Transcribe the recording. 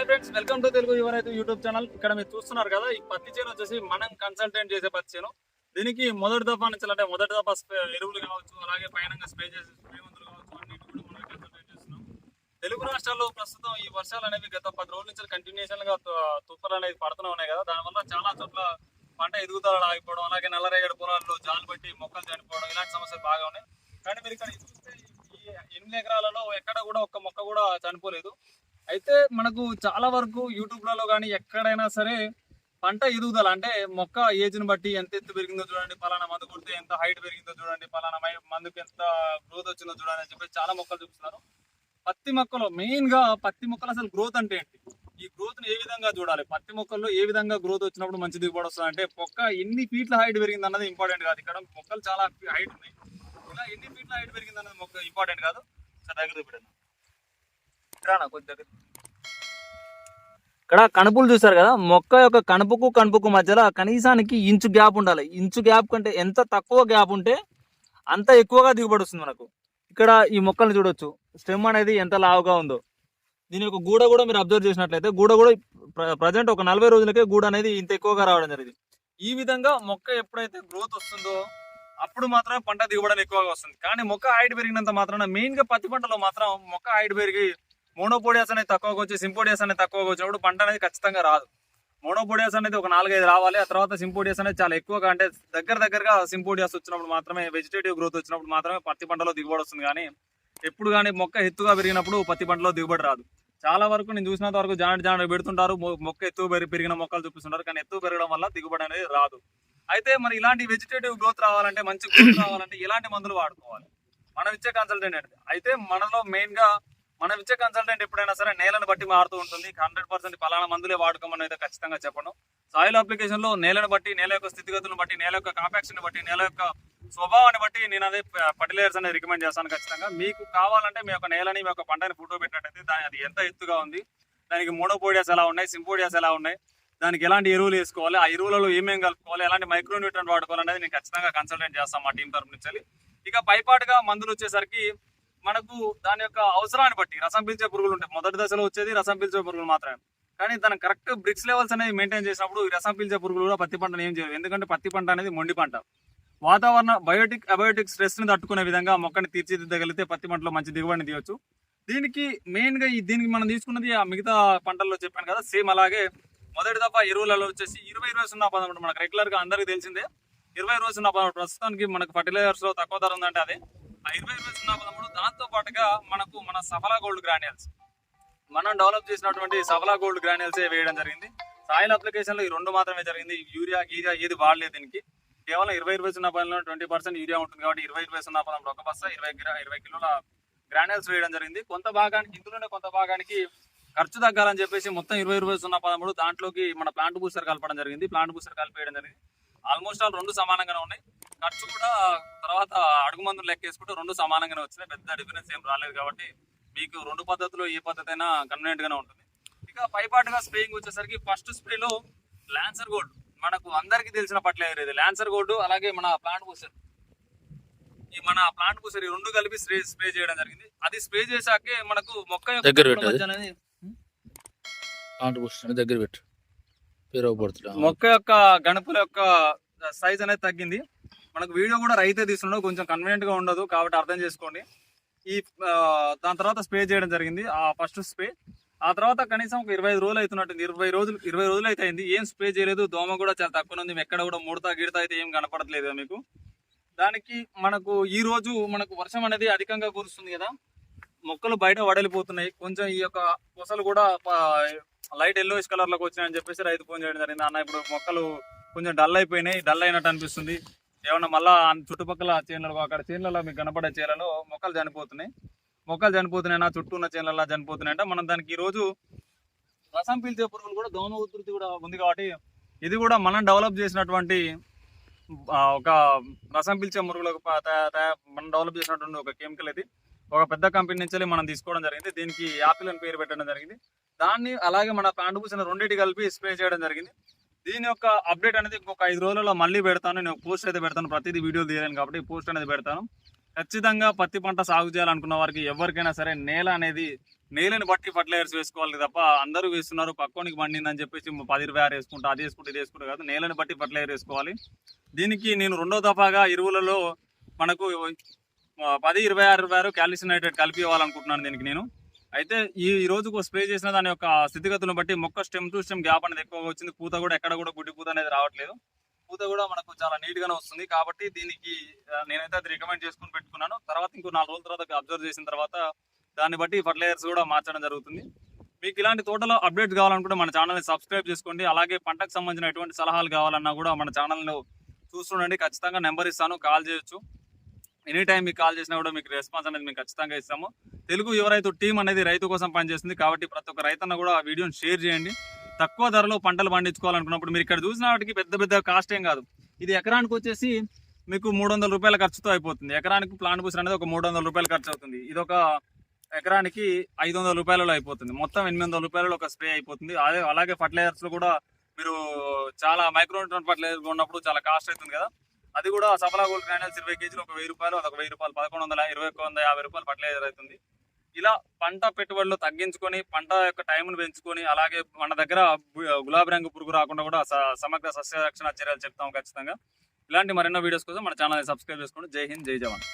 Hi friends welcome to Telugu ఎవరైతే YouTube channel. ఇక్కడ మీరు చూస్తున్నారు కదా ఈ పత్తి చేను వచ్చేసి మనం కన్సల్టెంట్ చేసే పత్తి చేను. దీనికి మొదటి దఫా నుంచి అంటే మొదటి దఫా ఎరువులు కావచ్చు అలాగే పైన స్ప్రే చేసే స్ప్రే మందులు కావచ్చు అన్నిటి కూడా మనం కన్సల్టెంట్ చేస్తున్నాం. తెలుగు రాష్ట్రాల్లో ప్రస్తుతం ఈ వర్షాలు అనేవి గత పది రోజుల నుంచి కంటిన్యూషన్గా తు- అనేది పడుతూనే ఉన్నాయి కదా. దానివల్ల చాలా చోట్ల పంట ఎదుగుదల ఆగిపోవడం అలాగే నల్లరేగడి పొలాల్లో జాలు పెట్టి మొక్కలు చనిపోవడం ఇలాంటి సమస్యలు బాగా ఉన్నాయి. కానీ మీరు ఇక్కడ చూస్తే ఈ ఎనిమిది ఎకరాలలో ఎక్కడ కూడా ఒక్క మొక్క కూడా చనిపోలేదు. అయితే మనకు చాలా వరకు యూట్యూబ్లలో కానీ ఎక్కడైనా సరే పంట ఎదుగుదల అంటే మొక్క ఏజ్ని బట్టి ఎంత ఎత్తు పెరిగిందో చూడండి పలానా మందు కొడితే ఎంత హైట్ పెరిగిందో చూడండి పలానా మై- ఎంత గ్రోత్ వచ్చిందో చూడండి అని చెప్పి చాలా మొక్కలు చూపిస్తున్నారు. పత్తి మొక్కలో మెయిన్గా పత్తి మొక్కలు అసలు గ్రోత్ అంటే ఏంటి? ఈ గ్రోత్ని ఏ విధంగా చూడాలి? పత్తి మొక్కల్లో ఏ విధంగా గ్రోత్ వచ్చినప్పుడు మంచి దిగుబడి వస్తుంది అంటే మొక్క ఎన్ని ఫీట్ల హైట్ పెరిగింది అన్నది ఇంపార్టెంట్ కాదు. ఇక్కడ మొక్కలు చాలా హైట్ ఉన్నాయి. ఇలా ఎన్ని ఫీట్ల హైట్ పెరిగింది అన్నది మొక్క ఇంపార్టెంట్ కాదు. సార్ దగ్గర చూపెట్టాను ఇక్కడ కణుపులు చూసారు కదా మొక్క యొక్క కణుపుకు కణుపుకు మధ్యలో కనీసానికి ఇంచు గ్యాప్ ఉండాలి. ఇంచు గ్యాప్ కంటే ఎంత తక్కువ గ్యాప్ ఉంటే అంత ఎక్కువగా దిగుబడి వస్తుంది మనకు. ఇక్కడ ఈ మొక్కల్ని చూడొచ్చు. స్టెమ్ అనేది ఎంత లావుగా ఉందో. దీని యొక్క గూడ కూడా మీరు అబ్జర్వ్ చేసినట్లయితే గూడ కూడా ప్రజెంట్ ఒక నలభై రోజులకే గూడ అనేది ఇంత ఎక్కువగా రావడం జరిగింది. ఈ విధంగా మొక్క ఎప్పుడైతే గ్రోత్ వస్తుందో అప్పుడు మాత్రమే పంట దిగుబడి ఎక్కువగా వస్తుంది. కానీ మొక్క హైట్ పెరిగినంత మాత్రాన మెయిన్గా పత్తి పంటలో మాత్రం మొక్క హైట్ పెరిగి మోనోపోడియాస్ అనేది తక్కువగా వచ్చి సింపోడియాస్ అనేది తక్కువగా వచ్చినప్పుడు పంట అనేది ఖచ్చితంగా రాదు. మోనోపోడియాస్ అనేది ఒక నాలుగైదు రావాలి. ఆ తర్వాత సింపోడియాస్ అనేది చాలా ఎక్కువగా అంటే దగ్గర దగ్గరగా సింపోడియాస్ వచ్చినప్పుడు మాత్రమే వెజిటేటివ్ గ్రోత్ వచ్చినప్పుడు మాత్రమే పత్తి పంటలో దిగుబడి వస్తుంది కానీ ఎప్పుడు కానీ మొక్క ఎత్తుగా పెరిగినప్పుడు పత్తి పంటలో దిగుబడి రాదు. చాలా వరకు నేను చూసినంత వరకు జాయింట్ జాయింట్ పెడుతుంటారు మొక్క ఎత్తు పెరిగిన మొక్కలు చూపిస్తుంటారు కానీ ఎత్తు పెరగడం వల్ల దిగుబడి అనేది రాదు. అయితే మరి ఇలాంటి వెజిటేటివ్ గ్రోత్ రావాలంటే మంచి గ్రోత్ రావాలంటే ఇలాంటి మందులు వాడుకోవాలి? మనం ఇచ్చే కన్సల్టెంట్ అయితే మనలో మెయిన్గా మనం ఇచ్చే కన్సల్టెంట్ ఎప్పుడైనా సరే నేలను బట్టి మారుతూ ఉంటుంది. హండ్రెడ్ పర్సెంట్ పలానా మందులే వాడుకోమని అయితే ఖచ్చితంగా చెప్పను. సాయిల్ అప్లికేషన్లో నేలను బట్టి నేల యొక్క స్థితిగతులను బట్టి నేల యొక్క కాంపాక్షన్ బట్టి నేల యొక్క స్వభావాన్ని బట్టి నేను అదే ఫర్టిలైజర్స్ అనేది రికమెండ్ చేస్తాను ఖచ్చితంగా. మీకు కావాలంటే మీ యొక్క నేలని మీ యొక్క పంటని ఫోటో పెట్టినట్టయితే దాని అది ఎంత ఎత్తుగా ఉంది దానికి మోనోపోడియాస్ ఎలా ఉన్నాయి సింపోడియాస్ ఎలా ఉన్నాయి దానికి ఎలాంటి ఎరువులు వేసుకోవాలి ఆ ఎరువులలో ఏమేమి కలుపుకోవాలి ఎలాంటి మైక్రోన్యూట్రెంట్ వాడుకోవాలి అనేది నేను ఖచ్చితంగా కన్సల్టెంట్ చేస్తాను మా టీం తరపు నుంచి. ఇక పైపాటుగా మందులు వచ్చేసరికి మనకు దాని యొక్క అవసరాన్ని బట్టి రసం పీల్చే పురుగులు ఉంటాయి మొదటి దశలో వచ్చేది రసం పీల్చే పురుగులు మాత్రమే. కానీ దాని కరెక్ట్ బ్రిక్స్ లెవెల్స్ అనేది మెయింటైన్ చేసినప్పుడు ఈ రసం పీల్చే పురుగులు కూడా పత్తి పంటను ఏం చేయవు. ఎందుకంటే పత్తి పంట అనేది మొండి పంట. వాతావరణ బయోటిక్ అబయోటిక్ స్ట్రెస్ని తట్టుకునే విధంగా మొక్కని తీర్చిదిద్దగలిగితే పత్తి పంటలో మంచి దిగుబడిని తీయవచ్చు దీనికి మెయిన్గా ఈ దీనికి మనం తీసుకున్నది ఆ మిగతా పంటల్లో చెప్పాను కదా సేమ్ అలాగే మొదటి దఫా ఎరువులలో వచ్చేసి ఇరవై ఇరవై సున్నా పదమూడు మనకు రెగ్యులర్గా అందరికీ తెలిసిందే. ఇరవై ఇరవై సున్నా పదమూడు ప్రస్తుతానికి మనకు ఫర్టిలైజర్స్లో తక్కువ ధర ఉందంటే అదే. ఇరవై ఇరవై సున్నా పదమూడు. దాంతో పాటుగా మనకు మన సఫలా గోల్డ్ గ్రాన్యూల్స్. మనం డెవలప్ చేసినటువంటి సఫలా గోల్డ్ గ్రాన్యూల్స్ వేయడం జరిగింది. సాయిల్ అప్లికేషన్లో ఈ రెండు మాత్రమే జరిగింది. యూరియా గీరియా ఏది వాడలేదు దీనికి. కేవలం ఇరవై ఇరవై సున్నా పదంలో ట్వంటీ పర్సెంట్ యూరియా ఉంటుంది కాబట్టి ఇరవై ఇరవై సున్నా పదంలో ఒక బస్తా ఇరవై ఇరవై కిలోల గ్రానైల్స్ వేయడం జరిగింది. కొంత భాగానికి ఇందులోనే కొంత భాగానికి ఖర్చు తగ్గాలని చెప్పేసి మొత్తం ఇరవై ఇరవై సున్నా పదమూడు దాంట్లోకి మన ప్లాంట్ బూస్టర్ కలపడం జరిగింది. ప్లాంట్ బూస్టర్ కలిపేయడం జరిగింది. ఆల్మోస్ట్ ఆల్ రెండు సమానంగానే ఉన్నాయి. ఖర్చు కూడా తర్వాత అడుగు మందులు లెక్కేసుకుంటే రెండు సమానంగానే వచ్చినాయి. పెద్ద డిఫరెన్స్ ఏం రాలేదు కాబట్టి మీకు రెండు పద్ధతులు ఏ పద్ధతి అయినా కన్వీనియంట్ గానే ఉంటుంది. ఇక పైపాటుగా స్ప్రేయింగ్ వచ్చేసరికి ఫస్ట్ స్ప్రేలో లాన్సర్ గోల్డ్ మనకు అందరికీ తెలిసిన పట్ల ఇది లాన్సర్ గోల్డ్ అలాగే మన ప్లాంట్ బూస్టర్ ఈ మన ప్లాంట్ బూస్టర్ ఈ రెండు కలిపి స్ప్రే స్ప్రే చేయడం జరిగింది. అది స్ప్రే చేశాకే మనకు మొక్క దగ్గర పుష్టి దగ్గర పెట్టు. మొక్క యొక్క గణపుల యొక్క సైజ్ అనేది తగ్గింది. మనకు వీడియో కూడా రైతే తీస్తున్నాడు కొంచెం కన్వీనియంట్గా ఉండదు కాబట్టి అర్థం చేసుకోండి. ఈ దాని తర్వాత స్ప్రే చేయడం జరిగింది. ఆ ఫస్ట్ స్ప్రే ఆ తర్వాత కనీసం ఒక ఇరవై ఐదు రోజులు అవుతున్నట్టుంది. ఇరవై రోజులు ఇరవై రోజులు అయితే అయింది. ఏం స్ప్రే చేయలేదు. దోమ కూడా చాలా తక్కువ ఉంది. ఎక్కడ కూడా ముడత గిడత అయితే ఏం కనపడట్లేదు మీకు. దానికి మనకు ఈ రోజు మనకు వర్షం అనేది అధికంగా కురుస్తుంది కదా. మొక్కలు బయట వడలిపోతున్నాయి. కొంచెం ఈ యొక్క పొసలు కూడా లైట్ ఎల్లోయిష్ కలర్లోకి వచ్చినాయని చెప్పేసి రైతు ఫోన్ చేయడం జరిగింది. అన్న ఇప్పుడు మొక్కలు కొంచెం డల్ అయిపోయినాయి. డల్ అయినట్టు అనిపిస్తుంది. ఏమన్నా మళ్ళా చుట్టుపక్కల చేనులలో అక్కడ చేనులలో మీకు కనపడే చేలలో మొక్కలు చనిపోతున్నాయి. మొక్కలు చనిపోతున్నాయి నా చుట్టూ ఉన్న చేనులలో చనిపోతున్నాయి అంటే మనం దానికి ఈ రోజు రసం పీల్చే పురుగులు కూడా దోమ ఉధృతి కూడా ఉంది కాబట్టి ఇది కూడా మనం డెవలప్ చేసినటువంటి ఒక రసం పీల్చే మురుగులకు మనం డెవలప్ చేసినటువంటి ఒక కెమికల్ ఇది. ఒక పెద్ద కంపెనీ నుంచి మనం తీసుకోవడం జరిగింది. దీనికి యాపిల్ అని పేరు పెట్టడం జరిగింది. దాన్ని అలాగే మన ప్యాంటు పూసిన రెండింటి కలిపి స్ప్రే చేయడం జరిగింది. దీని యొక్క అప్డేట్ అనేది ఇంకొక ఐదు రోజులలో మళ్ళీ పెడతాను. నేను పోస్ట్ అయితే పెడతాను. ప్రతిదీ వీడియో తీయలేను కాబట్టి పోస్ట్ అనేది పెడతాను. ఖచ్చితంగా పత్తి పంట సాగు చేయాలనుకున్న వారికి ఎవరికైనా సరే నేల అనేది నేలని బట్టి ఫర్టిలైజర్స్ వేసుకోవాలి తప్ప అందరూ వేస్తున్నారు. పక్కోనికి పండిందని చెప్పేసి పది ఇరవై ఆరు వేసుకుంటా అది వేసుకుంటే ఇది వేసుకుంటా కాదు. నేలని బట్టి ఫర్టిలైజర్ వేసుకోవాలి. దీనికి నేను రెండో దఫాగా ఎరువులలో మనకు పది ఇరవై ఆరు ఇరవై ఆరు కాల్షియం నైట్రేట్ కలిపి ఇవ్వాలనుకుంటున్నాను దీనికి నేను. అయితే ఈ రోజుకు స్ప్రే చేసిన దాని యొక్క స్థితిగతులను బట్టి మొక్క స్టెమ్ టు స్టెమ్ గ్యాప్ అనేది ఎక్కువగా వచ్చింది. పూత కూడా ఎక్కడ కూడా గుడ్డి పూత అనేది రావట్లేదు. పూత కూడా మనకు చాలా నీట్ గానే వస్తుంది. కాబట్టి దీనికి నేనైతే అది రికమెండ్ చేసుకుని పెట్టుకున్నాను. తర్వాత ఇంకో నాలుగు రోజుల తర్వాత అబ్జర్వ్ చేసిన తర్వాత దాన్ని బట్టి ఫర్టిలైజర్స్ కూడా మార్చడం జరుగుతుంది. మీకు ఇలాంటి తోటలో అప్డేట్ కావాలనుకుంటే మన ఛానల్ని సబ్స్క్రైబ్ చేసుకోండి. అలాగే పంటకు సంబంధించిన ఎటువంటి సలహాలు కావాలన్నా కూడా మన ఛానల్ను చూస్తుండండి. ఖచ్చితంగా నెంబర్ ఇస్తాను. కాల్ చేయొచ్చు. ఎనీ టైం మీకు కాల్ చేసినా కూడా మీకు రెస్పాన్స్ అనేది మేము ఖచ్చితంగా ఇస్తాము. తెలుగు యువ రైతు టీం అనేది రైతు కోసం పనిచేస్తుంది కాబట్టి ప్రతి ఒక్క రైతన్న కూడా ఆ వీడియోని షేర్ చేయండి. తక్కువ ధరలో పంటలు పండించుకోవాలనుకున్నప్పుడు మీరు ఇక్కడ చూసిన వాటికి పెద్ద పెద్ద కాస్ట్ ఏం కాదు. ఇది ఎకరానికి వచ్చేసి మీకు మూడు వందల రూపాయల ఖర్చుతో అయిపోతుంది. ఎకరానికి ప్లాంట్ బూస్టర్ అనేది ఒక మూడు వందల రూపాయలు ఖర్చు అవుతుంది. ఇది ఒక ఎకరానికి ఐదు వందల రూపాయలలో అయిపోతుంది. మొత్తం ఎనిమిది వందల రూపాయలలో ఒక స్ప్రే అయిపోతుంది. అదే అలాగే ఫర్టిలైజర్స్లో కూడా మీరు చాలా మైక్రోన్యూట్రన్ ఫర్టిలైజర్ ఉన్నప్పుడు చాలా కాస్ట్ అవుతుంది కదా. అది కూడా సఫలా గోల్డ్ గ్రానల్స్ ఇరవై కేజీలు ఒక వెయ్యి రూపాయలు అదొక వెయ్యి రూపాయలు పదకొండు వందల ఇరవై ఒక వంద యాభై రూపాయలు ఫర్టిలైజర్ అవుతుంది. ఇలా పంట పెట్టుబడులు తగ్గించుకొని పంట యొక్క టైంను పెంచుకొని అలాగే మన దగ్గర గులాబీ రంగు పురుగు రాకుండా కూడా సమగ్ర సస్య రక్షణ చర్యలు చెప్తాం ఖచ్చితంగా. ఇలాంటి మరెన్నో వీడియోస్ కోసం మన ఛానల్ని సబ్స్క్రైబ్ చేసుకోండి. జై హింద్ జై జవాన్.